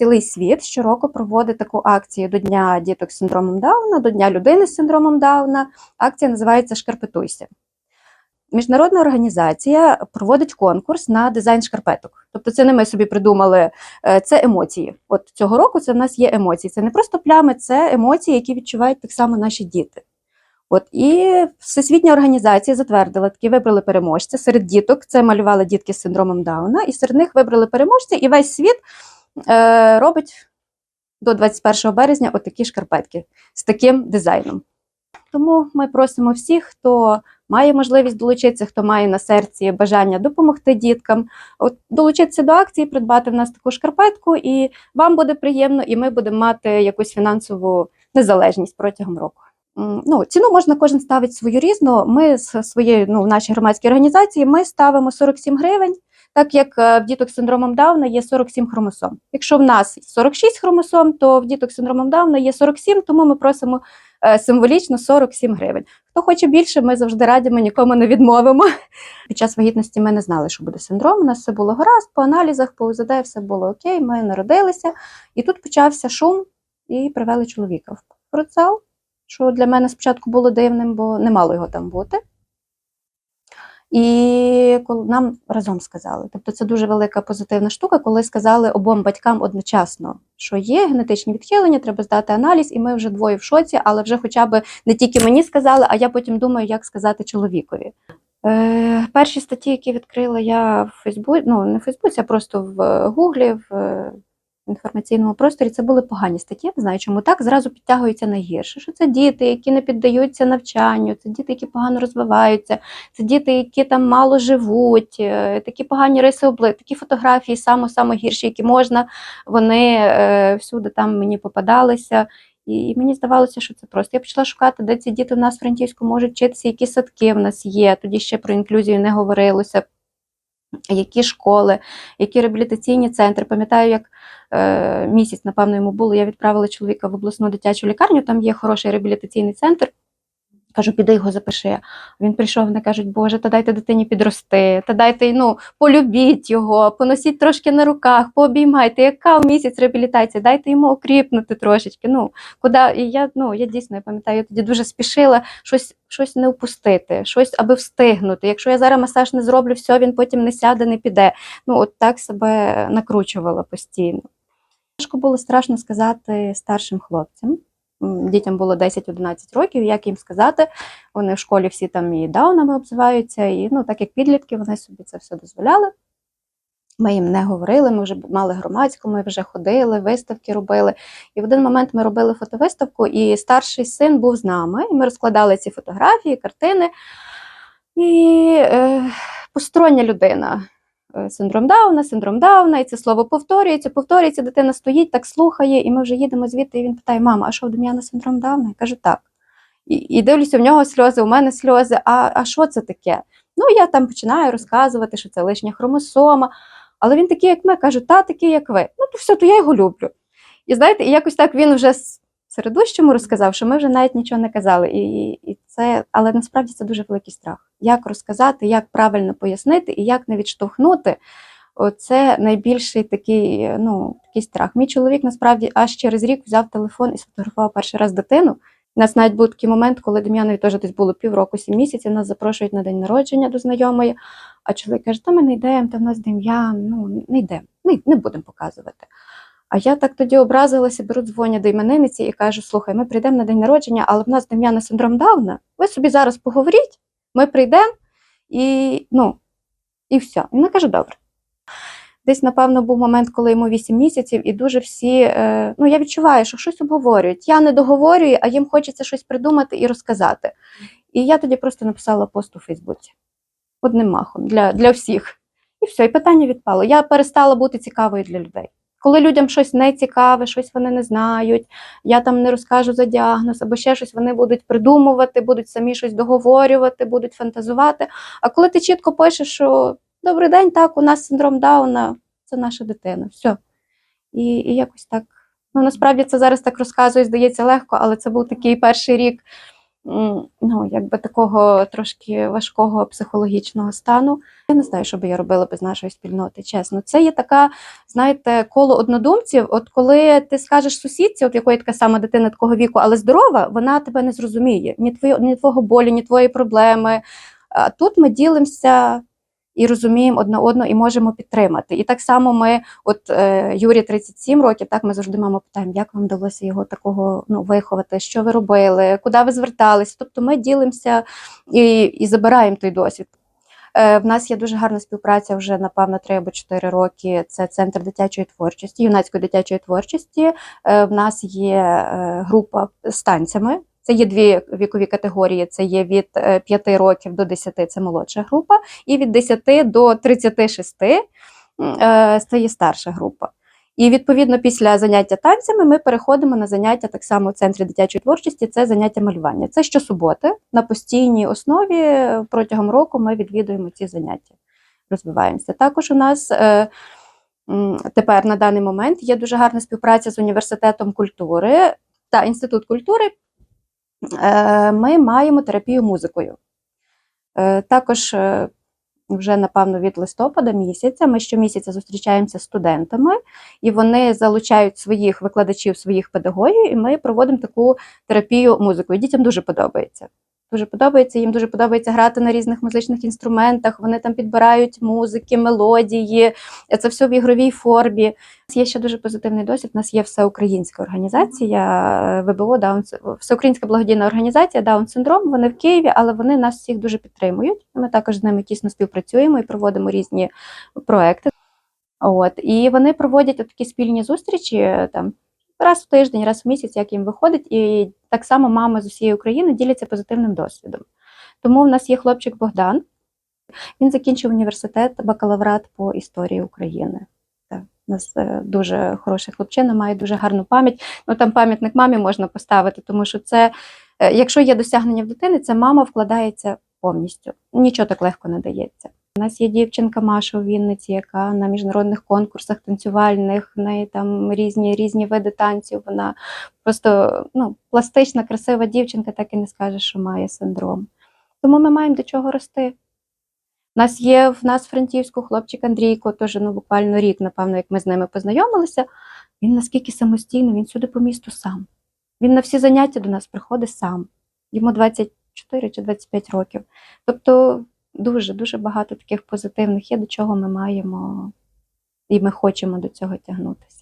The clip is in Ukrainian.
цілий світ щороку проводить таку акцію до Дня діток з синдромом Дауна, до Дня людини з синдромом Дауна. Акція називається Шкарпетуйся. Міжнародна організація проводить конкурс на дизайн шкарпеток. Тобто, це не ми собі придумали, е, це емоції. От цього року це в нас є емоції. Це не просто плями, це емоції, які відчувають так само наші діти. От і Всесвітня організація затвердила такі, вибрали переможця. Серед діток це малювали дітки з синдромом Дауна, і серед них вибрали переможця, і весь світ робить до 21 березня отакі шкарпетки з таким дизайном. Тому ми просимо всіх, хто має можливість долучитися, хто має на серці бажання допомогти діткам, от долучитися до акції, придбати в нас таку шкарпетку, і вам буде приємно, і ми будемо мати якусь фінансову незалежність протягом року. Ну, ціну можна кожен ставить свою різну. Ми з своєю, ну, в нашій громадській організації ми ставимо 47 гривень, так як е, в діток з синдромом Дауна є 47 хромосом. Якщо в нас 46 хромосом, то в діток з синдромом Дауна є 47, тому ми просимо е, символічно 47 гривень. Хто хоче більше, ми завжди раді, ми нікому не відмовимо. Під час вагітності ми не знали, що буде синдром. У нас все було гаразд, по аналізах, по УЗД все було окей, ми народилися. І тут почався шум, і привели чоловіка в родзал, що для мене спочатку було дивним, бо не мало його там бути. І нам разом сказали. Тобто це дуже велика позитивна штука, коли сказали обом батькам одночасно, що є генетичні відхилення, треба здати аналіз, і ми вже двоє в шоці, але вже хоча б не тільки мені сказали, а я потім думаю, як сказати чоловікові. Е, перші статті, які відкрила я в Фейсбуці, ну не в Фейсбуці, а просто в Гуглі, в інформаційному просторі, це були погані статті. Не знаю, чому так зразу підтягується найгірше. Що це діти, які не піддаються навчанню, це діти, які погано розвиваються, це діти, які там мало живуть, е, такі погані риси обличчя, такі фотографії, само само гірші, які можна, вони е, всюди там мені попадалися. І мені здавалося, що це просто. Я почала шукати, де ці діти в нас в Франківську можуть вчитися, які садки в нас є. Тоді ще про інклюзію не говорилося. Які школи, які реабілітаційні центри. Пам'ятаю, як е, місяць, напевно, йому було, я відправила чоловіка в обласну дитячу лікарню, там є хороший реабілітаційний центр. Кажу, піди його запиши. Він прийшов, вони кажуть, Боже, та дайте дитині підрости, та дайте ну, полюбіть його, поносіть трошки на руках, пообіймайте, яка в місяць реабілітація, дайте йому окріпнути трошечки. Ну, куди? І я, ну, я дійсно я пам'ятаю, я тоді дуже спішила щось, щось не впустити, щось аби встигнути. Якщо я зараз масаж не зроблю, все, він потім не сяде, не піде. Ну, от так себе накручувала постійно. Важко було страшно сказати старшим хлопцям. Дітям було 10-11 років, як їм сказати, вони в школі всі там і даунами обзиваються, і ну, так як підлітки, вони собі це все дозволяли. Ми їм не говорили, ми вже мали громадську, ми вже ходили, виставки робили. І в один момент ми робили фотовиставку, і старший син був з нами, і ми розкладали ці фотографії, картини. І е, постороння людина. Е, Синдром Дауна, синдром Дауна, і це слово повторюється, повторюється, дитина стоїть, так слухає, і ми вже їдемо звідти, і він питає: мама, а що у Дем'яна синдром Дауна? Я кажу, так. І, і дивлюся, в нього сльози, у мене сльози. А, а що це таке? Ну, я там починаю розказувати, що це лишня хромосома. Але він такий, як ми, кажу, та такий, як ви. Ну, то все, то я його люблю. І знаєте, і якось так він вже с- середущому розказав, що ми вже навіть нічого не казали. І, і це, але насправді це дуже великий страх. Як розказати, як правильно пояснити і як не відштовхнути. Оце найбільший такий, ну, такий страх. Мій чоловік насправді аж через рік взяв телефон і сфотографував перший раз дитину. У нас навіть був такий момент, коли Дем'янові теж десь було півроку, сім місяців, нас запрошують на день народження до знайомої. А чоловік каже, та ми не йдемо, та в нас Дем'ян, ну не йдемо, не, не будемо показувати. А я так тоді образилася, беру дзвоню до іменинниці і кажу: слухай, ми прийдемо на день народження, але в нас Дем'яна синдром Дауна. Ви собі зараз поговоріть, ми прийдемо і ну, і все. І вона каже, добре. Десь, напевно, був момент, коли йому 8 місяців, і дуже всі, е, ну я відчуваю, що щось обговорюють. Я не договорюю, а їм хочеться щось придумати і розказати. І я тоді просто написала пост у Фейсбуці одним махом для, для всіх. І все, і питання відпало. Я перестала бути цікавою для людей. Коли людям щось не цікаве, щось вони не знають, я там не розкажу за діагноз або ще щось, вони будуть придумувати, будуть самі щось договорювати, будуть фантазувати. А коли ти чітко пишеш, що добрий день, так, у нас синдром Дауна, це наша дитина. Все. І, і якось так. Ну насправді це зараз так розказую, здається легко, але це був такий перший рік ну, якби такого трошки важкого психологічного стану. Я не знаю, що би я робила без нашої спільноти, чесно. Це є така, знаєте, коло однодумців. От коли ти скажеш сусідці, от якої така сама дитина такого віку, але здорова, вона тебе не зрозуміє. Ні, твої, ні твого болю, ні твої проблеми. А тут ми ділимося і розуміємо одне одного і можемо підтримати. І так само ми, от е, Юрі 37 років, так ми завжди маму питаємо, як вам вдалося його такого ну, виховати, що ви робили, куди ви звертались. Тобто ми ділимося і, і забираємо той досвід. Е, В нас є дуже гарна співпраця вже, напевно, 3 або 4 роки. Це центр дитячої творчості, юнацької дитячої творчості. Е, В нас є е, група з танцями. Це є дві вікові категорії: це є від 5 років до 10 це молодша група, і від 10 до 36 е, це є старша група. І відповідно після заняття танцями ми переходимо на заняття так само в центрі дитячої творчості. Це заняття малювання. Це щосуботи на постійній основі протягом року ми відвідуємо ці заняття, розвиваємося. Також у нас е, тепер на даний момент є дуже гарна співпраця з університетом культури та інститут культури. Е, Ми маємо терапію музикою. Е, Також е, вже, напевно, від листопада місяця ми щомісяця зустрічаємося з студентами, і вони залучають своїх викладачів, своїх педагогів, і ми проводимо таку терапію музикою. Дітям дуже подобається. Дуже подобається, їм дуже подобається грати на різних музичних інструментах. Вони там підбирають музики, мелодії. Це все в ігровій формі. У нас є ще дуже позитивний досвід. У нас є всеукраїнська організація е, ВБО Даун Всеукраїнська благодійна організація Даун Синдром. Вони в Києві, але вони нас всіх дуже підтримують. Ми також з ними тісно співпрацюємо і проводимо різні проекти. От і вони проводять такі спільні зустрічі е, там раз в тиждень, раз в місяць, як їм виходить, і так само мами з усієї України діляться позитивним досвідом. Тому в нас є хлопчик Богдан. Він закінчив університет, бакалаврат по історії України. У нас е, дуже хороший хлопчина, має дуже гарну пам'ять. Ну там пам'ятник мамі можна поставити, тому що це, е, якщо є досягнення в дитини, це мама вкладається повністю. Нічого так легко не дається. У нас є дівчинка Маша у Вінниці, яка на міжнародних конкурсах танцювальних, в неї там різні різні види танців. Вона просто ну, пластична, красива дівчинка, так і не скаже, що має синдром. Тому ми маємо до чого рости. У нас є в нас в хлопчик Андрійко, теж ну, буквально рік, напевно, як ми з ними познайомилися. Він наскільки самостійний, він сюди по місту сам. Він на всі заняття до нас приходить сам. Йому 24 чи 25 років. Тобто дуже дуже багато таких позитивних є, до чого ми маємо і ми хочемо до цього тягнутися.